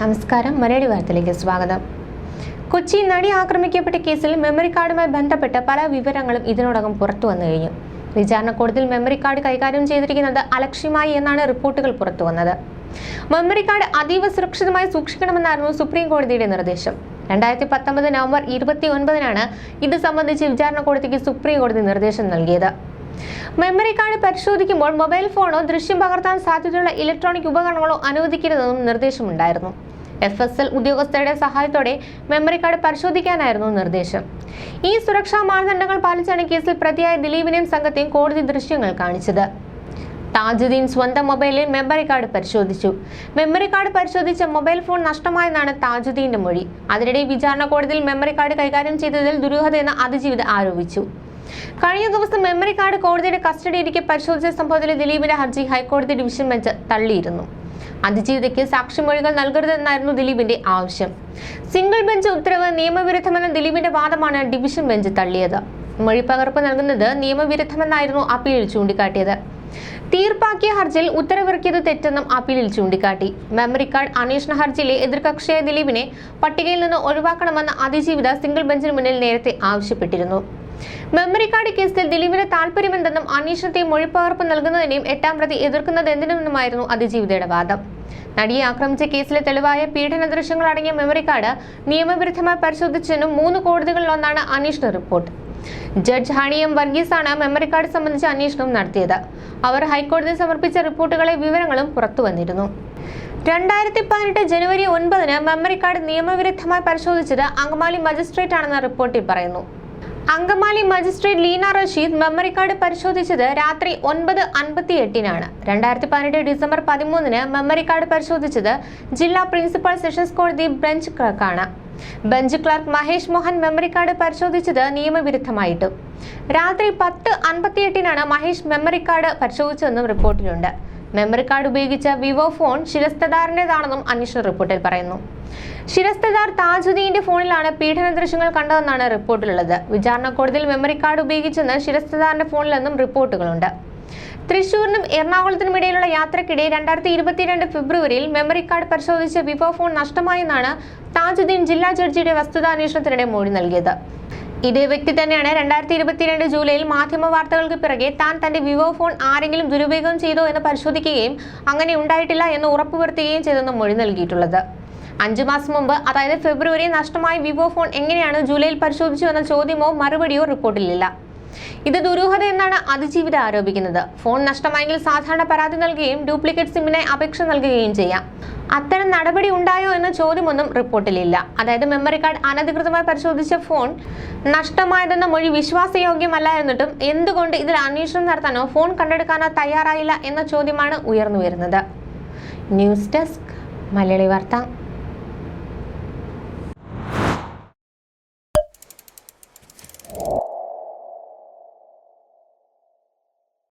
നമസ്കാരം. മലയാളി വാർത്തയിലേക്ക് സ്വാഗതം. കൊച്ചി നടി ആക്രമിക്കപ്പെട്ട കേസിൽ മെമ്മറി കാർഡുമായി ബന്ധപ്പെട്ട പല വിവരങ്ങളും ഇതിനോടകം പുറത്തു വന്നു കഴിഞ്ഞു. വിചാരണ കോടതിയിൽ മെമ്മറി കാർഡ് കൈകാര്യം ചെയ്തിരിക്കുന്നത് അലക്ഷ്യമായി എന്നാണ് റിപ്പോർട്ടുകൾ പുറത്തു വന്നത്. മെമ്മറി കാർഡ് അതീവ സുരക്ഷിതമായി സൂക്ഷിക്കണമെന്നായിരുന്നു സുപ്രീം കോടതിയുടെ നിർദ്ദേശം. രണ്ടായിരത്തി പത്തൊമ്പത് നവംബർ ഇരുപത്തി ഒൻപതിനാണ് ഇത് സംബന്ധിച്ച് വിചാരണ കോടതിക്ക് സുപ്രീം കോടതി നിർദ്ദേശം നൽകിയത്. മെമ്മറി കാർഡ് പരിശോധിക്കുമ്പോൾ മൊബൈൽ ഫോണോ ദൃശ്യം പകർത്താൻ സാധ്യതയുള്ള ഇലക്ട്രോണിക് ഉപകരണങ്ങളോ അനുവദിക്കരുതെന്നും നിർദ്ദേശമുണ്ടായിരുന്നു. എഫ് എസ് എൽ ഉദ്യോഗസ്ഥരുടെ സഹായത്തോടെ മെമ്മറി കാർഡ് പരിശോധിക്കാനായിരുന്നു നിർദ്ദേശം. ഈ സുരക്ഷാ മാനദണ്ഡങ്ങൾ പാലിച്ചാണ് കേസിൽ പ്രതിയായ ദിലീപിനെയും സംഘത്തെയും കോടതി ദൃശ്യങ്ങൾ കാണിച്ചത്. താജുദ്ദീൻ സ്വന്തം മൊബൈലിൽ മെമ്മറി കാർഡ് പരിശോധിച്ചു. മെമ്മറി കാർഡ് പരിശോധിച്ച മൊബൈൽ ഫോൺ നഷ്ടമായെന്നാണ് താജുദ്ദീന്റെ മൊഴി. അതിനിടെ വിചാരണ കോടതിയിൽ മെമ്മറി കാർഡ് കൈകാര്യം ചെയ്തതിൽ ദുരൂഹതയെന്ന് അതിജീവിത ആരോപിച്ചു. കഴിഞ്ഞ ദിവസം മെമ്മറി കാർഡ് കോടതിയുടെ കസ്റ്റഡിയിലേക്ക് പരിശോധിച്ച സംഭവത്തിൽ ദിലീപിന്റെ ഹർജി ഹൈക്കോടതി ഡിവിഷൻ ബെഞ്ച് തള്ളിയിരുന്നു. അതിജീവിതയ്ക്ക് സാക്ഷിമൊഴികൾ നൽകരുതെന്നായിരുന്നു ദിലീപിന്റെ ആവശ്യം. സിംഗിൾ ബെഞ്ച് ഉത്തരവ് നിയമവിരുദ്ധമെന്ന ദിലീപിന്റെ വാദമാണ് ഡിവിഷൻ ബെഞ്ച് തള്ളിയത്. മൊഴിപ്പകർപ്പ് നൽകുന്നത് നിയമവിരുദ്ധമെന്നായിരുന്നു അപ്പീൽ ചൂണ്ടിക്കാട്ടിയത്. തീർപ്പാക്കിയ ഹർജിയിൽ ഉത്തരവിറക്കിയത് തെറ്റെന്നും അപ്പീലിൽ ചൂണ്ടിക്കാട്ടി. മെമ്മറി കാർഡ് അന്വേഷണ ഹർജിയിലെ എതിർകക്ഷിയായ ദിലീപിനെ പട്ടികയിൽ നിന്ന് ഒഴിവാക്കണമെന്ന് അതിജീവിത സിംഗിൾ ബെഞ്ചിന് മുന്നിൽ നേരത്തെ ആവശ്യപ്പെട്ടിരുന്നു. മെമ്മറി കാർഡ് കേസിൽ ദിലീപിന് താല്പര്യമുണ്ടെന്നും അന്വേഷണത്തെയും മൊഴിപ്പകർപ്പ് നൽകുന്നതിനെയും എട്ടാം പ്രതി എതിർക്കുന്നത് എന്തിനെന്നുമായിരുന്നു അതിജീവിതയുടെ വാദം. നടിയെ ആക്രമിച്ച കേസിലെ തെളിവായ പീഡന ദൃശ്യങ്ങൾ അടങ്ങിയ മെമ്മറി കാർഡ് നിയമവിരുദ്ധമായി പരിശോധിച്ചതിനും മൂന്ന് കോടതികളിലൊന്നാണ് അന്വേഷണ റിപ്പോർട്ട്. ജഡ്ജ് ഹണി എം വർഗീസാണ് മെമ്മറി കാർഡ് സംബന്ധിച്ച അന്വേഷണം നടത്തിയത്. അവർ ഹൈക്കോടതിയിൽ സമർപ്പിച്ച റിപ്പോർട്ടുകളെ വിവരങ്ങളും പുറത്തുവന്നിരുന്നു രണ്ടായിരത്തി പതിനെട്ട് ജനുവരി ഒൻപതിന് മെമ്മറി കാർഡ് നിയമവിരുദ്ധമായി പരിശോധിച്ചത് അങ്കമാലി മജിസ്ട്രേറ്റ് ആണെന്ന റിപ്പോർട്ടിൽ പറയുന്നു. Angamaly magistrate Leena Rasheed memory card പരിശോധിച്ചത് രാത്രി ഒൻപത് അൻപത്തി എട്ടിനാണ് രണ്ടായിരത്തി പതിനെട്ട് ഡിസംബർ പതിമൂന്നിന് മെമ്മറി കാർഡ് പരിശോധിച്ചത് ജില്ലാ പ്രിൻസിപ്പൽ സെഷൻസ് കോടതി bench ക്ലർക്കാണ്. Bench clerk Mahesh Mohan memory card പരിശോധിച്ചത് നിയമവിരുദ്ധമായിട്ടും. രാത്രി പത്ത് അൻപത്തിയെട്ടിനാണ് മഹേഷ് മെമ്മറി കാർഡ് പരിശോധിച്ചതെന്നും റിപ്പോർട്ടിലുണ്ട്. മെമ്മറി കാർഡ് ഉപയോഗിച്ച വിവോ ഫോൺ ശിരസ്തദാറിന്റെതാണെന്നും അന്വേഷണ റിപ്പോർട്ടിൽ പറയുന്നു. ശിരസ്തദാർ താജുദ്ദീന്റെ ഫോണിലാണ് പീഡന ദൃശ്യങ്ങൾ കണ്ടതെന്നാണ് റിപ്പോർട്ടിലുള്ളത്. വിചാരണ കോടതിയിൽ മെമ്മറി കാർഡ് ഉപയോഗിച്ചെന്ന് ശിരസ്തദാറിന്റെ ഫോണിലെന്നും റിപ്പോർട്ടുകളുണ്ട്. തൃശൂരിനും എറണാകുളത്തിനും ഇടയിലുള്ള യാത്രക്കിടെ രണ്ടായിരത്തി ഇരുപത്തിരണ്ട് ഫെബ്രുവരിയിൽ മെമ്മറി കാർഡ് പരിശോധിച്ച വിവോ ഫോൺ നഷ്ടമായെന്നാണ് താജുദ്ദീൻ ജില്ലാ ജഡ്ജിയുടെ വസ്തുതാന്വേഷണത്തിനിടെ മൊഴി നൽകിയത്. ഇതേ വ്യക്തി തന്നെയാണ് രണ്ടായിരത്തി ഇരുപത്തിരണ്ട് ജൂലൈയിൽ മാധ്യമ വാർത്തകൾക്ക് പിറകെ താൻ തന്റെ വിവോ ഫോൺ ആരെങ്കിലും ദുരുപയോഗം ചെയ്തോ എന്ന് പരിശോധിക്കുകയും അങ്ങനെ ഉണ്ടായിട്ടില്ല എന്ന് ഉറപ്പുവരുത്തുകയും ചെയ്തെന്ന് മൊഴി നൽകിയിട്ടുള്ളത്. അഞ്ചു മാസം മുമ്പ് അതായത് ഫെബ്രുവരി നഷ്ടമായ വിവോ ഫോൺ എങ്ങനെയാണ് ജൂലൈയിൽ പരിശോധിച്ചു എന്ന ചോദ്യമോ മറുപടിയോ റിപ്പോർട്ടിലില്ല. ഇത് ദുരൂഹത എന്നാണ് അതിജീവിത ആരോപിക്കുന്നത്. ഫോൺ നഷ്ടമായെങ്കിൽ സാധാരണ പരാതി നൽകുകയും ഡ്യൂപ്ലിക്കേറ്റ് സിമ്മിനായി അപേക്ഷ നൽകുകയും ചെയ്യാം. അത്തരം നടപടി ഉണ്ടായോ എന്ന ചോദ്യമൊന്നും റിപ്പോർട്ടിലില്ല. അതായത് മെമ്മറി കാർഡ് അനധികൃതമായി പരിശോധിച്ച ഫോൺ നഷ്ടമായതെന്ന മൊഴി വിശ്വാസയോഗ്യമല്ല എന്നിട്ടും എന്തുകൊണ്ട് ഇതിൽ അന്വേഷണം നടത്താനോ ഫോൺ കണ്ടെടുക്കാനോ തയ്യാറായില്ല എന്ന ചോദ്യമാണ് ഉയർന്നു വരുന്നത് ന്യൂസ് ഡെസ്ക് മലയാളി വാർത്ത.